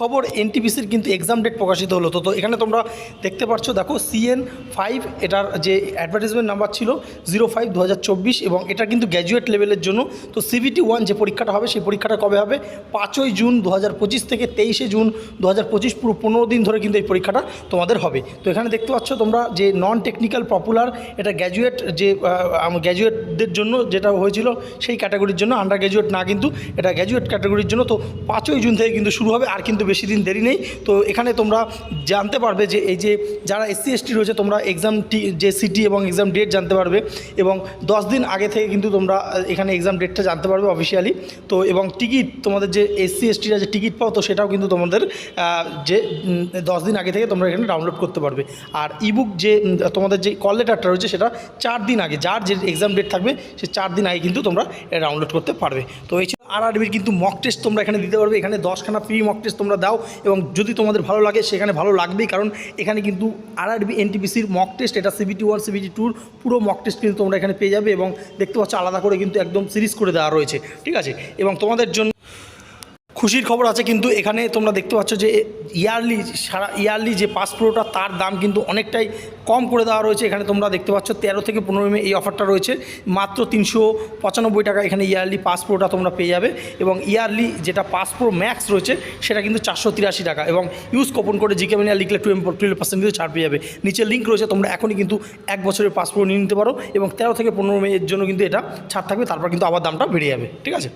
খবর এনটিপিসির কিন্তু exam date প্রকাশিত হলো। তো তো এখানে তোমরা দেখতে পাচ্ছ, দেখো সিএন ফাইভ এটার যে অ্যাডভার্টাইজমেন্ট নাম্বার ছিল জিরো ফাইভ দু হাজার চব্বিশ, এবং এটা কিন্তু গ্র্যাজুয়েট লেভেলের জন্য। তো সিবিটি ওয়ান যে পরীক্ষাটা হবে, সেই পরীক্ষাটা কবে হবে? পাঁচই জুন দু হাজার পঁচিশ থেকে তেইশে জুন দু হাজার পঁচিশ, পুরো পনেরো দিন ধরে কিন্তু এই পরীক্ষাটা তোমাদের হবে। তো, এখানে দেখতে পাচ্ছ তোমরা যে নন টেকনিক্যাল পপুলার এটা গ্র্যাজুয়েট যে গ্র্যাজুয়েটদের জন্য যেটা হয়েছিল, সেই ক্যাটাগরির জন্য আন্ডার গ্র্যাজুয়েট না কিন্তু, এটা গ্র্যাজুয়েট ক্যাটাগরির জন্য। তো, পাঁচই জুন থেকে কিন্তু শুরু হবে, আর কিন্তু বেশি দিন দেরি নেই। তো এখানে তোমরা জানতে পারবে যে এই যে যারা এসসি, এসটি রয়েছে, তোমরা এক্সাম যে সিটি এবং এক্সাম ডেট জানতে পারবে এবং দশ দিন আগে থেকে কিন্তু তোমরা এখানে এক্সাম ডেটটা জানতে পারবে অফিসিয়ালি তো এবং টিকিট, তোমাদের যে এসসি এসটিরা যে টিকিট পাও, তো সেটাও কিন্তু তোমাদের যে দশ দিন আগে থেকে তোমরা এখানে ডাউনলোড করতে পারবে। আর ইবুক যে তোমাদের যে কল লেটারটা রয়েছে, সেটা চার দিন আগে, যার যে এক্সাম ডেট থাকবে, সে চার দিন আগে কিন্তু তোমরা ডাউনলোড করতে পারবে। তো এই ছিল আর আরবির কিন্তু মক টেস্ট তোমরা এখানে দিতে পারবে। এখানে দশখানা ফ্রি মক টেস্ট তোমরা দাও এবং যদি তোমাদের ভালো লাগে, সেখানে ভালো লাগবেই। কারণ এখানে কিন্তু আরআরবি এন এনটিপিসির মক টেস্ট এটা সিবিটি ওয়ান সিবিটি টুর পুরো মক টেস্ট কিন্তু তোমরা এখানে পেয়ে যাবে এবং দেখতে পাচ্ছ আলাদা করে কিন্তু একদম সিরিজ করে দেওয়া রয়েছে। ঠিক আছে? এবং তোমাদের জন্য খুশির খবর আছে, কিন্তু এখানে তোমরা দেখতে পাচ্ছ যে ইয়ারলি সারা ইয়ারলি যে পাস প্রোটা তার দাম কিন্তু অনেকটাই কম করে দেওয়া রয়েছে। এখানে তোমরা দেখতে পাচ্ছ তেরো থেকে পনেরো মে এই অফারটা রয়েছে। মাত্র তিনশো পঁচানব্বই টাকা এখানে ইয়ারলি পাস প্রোটা তোমরা পেয়ে যাবে এবং ইয়ারলি যেটা পাস প্রো ম্যাক্স রয়েছে সেটা কিন্তু চারশো তিরাশি টাকা এবং ইউজ কোপন করে জিকে মিনিয়া লিখলে টুয়েলভ টুয়েলভ পার্সেন্ট কিন্তু ছাড় পেয়ে যাবে। নিচে লিঙ্ক রয়েছে, তোমরা এখনই কিন্তু এক বছরের পাস প্রো নিয়ে নিতে পারো এবং তেরো থেকে পনেরো মে এর জন্য কিন্তু এটা ছাড় থাকবে, তারপর কিন্তু আবার দামটা বেড়ে যাবে। ঠিক আছে?